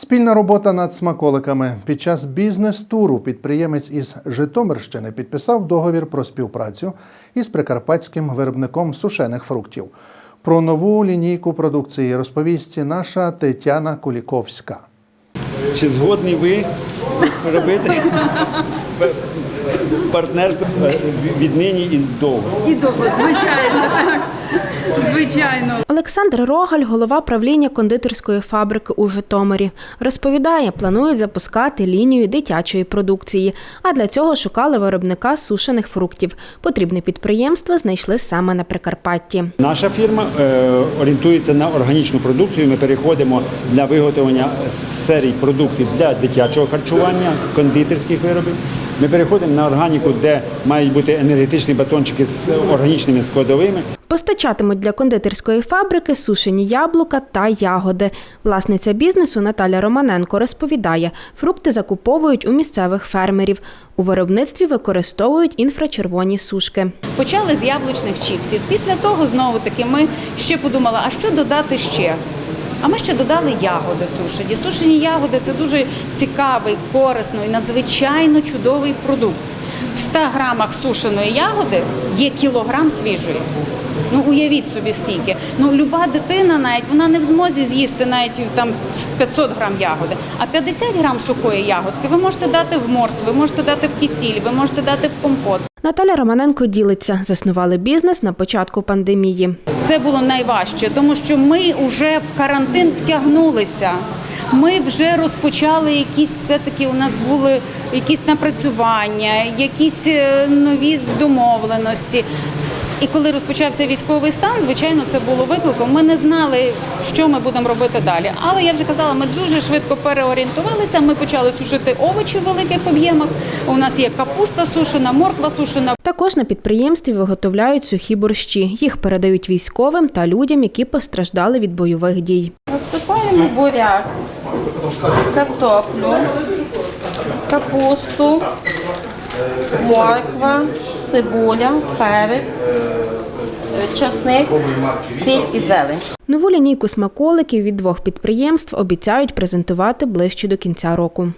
Спільна робота над смаколиками. Під час бізнес-туру підприємець із Житомирщини підписав договір про співпрацю із прикарпатським виробником сушених фруктів. Про нову лінійку продукції розповість наша Тетяна Куліковська. Чи згодні ви робити партнерство віднині і довго? І довго, звичайно, так. Звичайно. Олександр Рогаль, голова правління кондитерської фабрики у Житомирі, розповідає, планують запускати лінію дитячої продукції, а для цього шукали виробника сушених фруктів. Потрібне підприємство знайшли саме на Прикарпатті. Наша фірма е, орієнтується на органічну продукцію. Ми переходимо для виготовлення серій продуктів для дитячого харчування, кондитерських виробів. Ми переходимо на органіку, де мають бути енергетичні батончики з органічними складовими. Постачатимуть для кондитерської фабрики сушені яблука та ягоди. Власниця бізнесу Наталя Романенко розповідає, фрукти закуповують у місцевих фермерів. У виробництві використовують інфрачервоні сушки. Почали з яблучних чіпсів. Після того знову таки ми ще подумали, а що додати ще? А ми ще додали ягоди сушені. Сушені ягоди це дуже цікавий, корисний, надзвичайно чудовий продукт. В 100 грамах сушеної ягоди є кілограм свіжої. Ну уявіть собі скільки. Ну люба дитина навіть вона не в змозі з'їсти навіть там 500 грам ягоди. А 50 грам сухої ягодки ви можете дати в морс, ви можете дати в кисіль, ви можете дати в компот. Наталя Романенко ділиться, заснували бізнес на початку пандемії. Це було найважче, тому що ми вже в карантин втягнулися. Ми вже розпочали якісь все-таки у нас були якісь напрацювання, якісь е, нові домовленості. І коли розпочався військовий стан, звичайно, це було викликом. Ми не знали, що ми будемо робити далі. Але я вже казала, ми дуже швидко переорієнтувалися. Ми почали сушити овочі в великих об'ємах. У нас є капуста сушена, морква сушена, Також на підприємстві виготовляють сухі борщі. Їх передають військовим та людям, які постраждали від бойових дій. Насипаємо буряк, картоплю, капусту, морква, цибуля, перець, чесник, сіль і зелень. Нову лінійку смаколиків від двох підприємств обіцяють презентувати ближче до кінця року.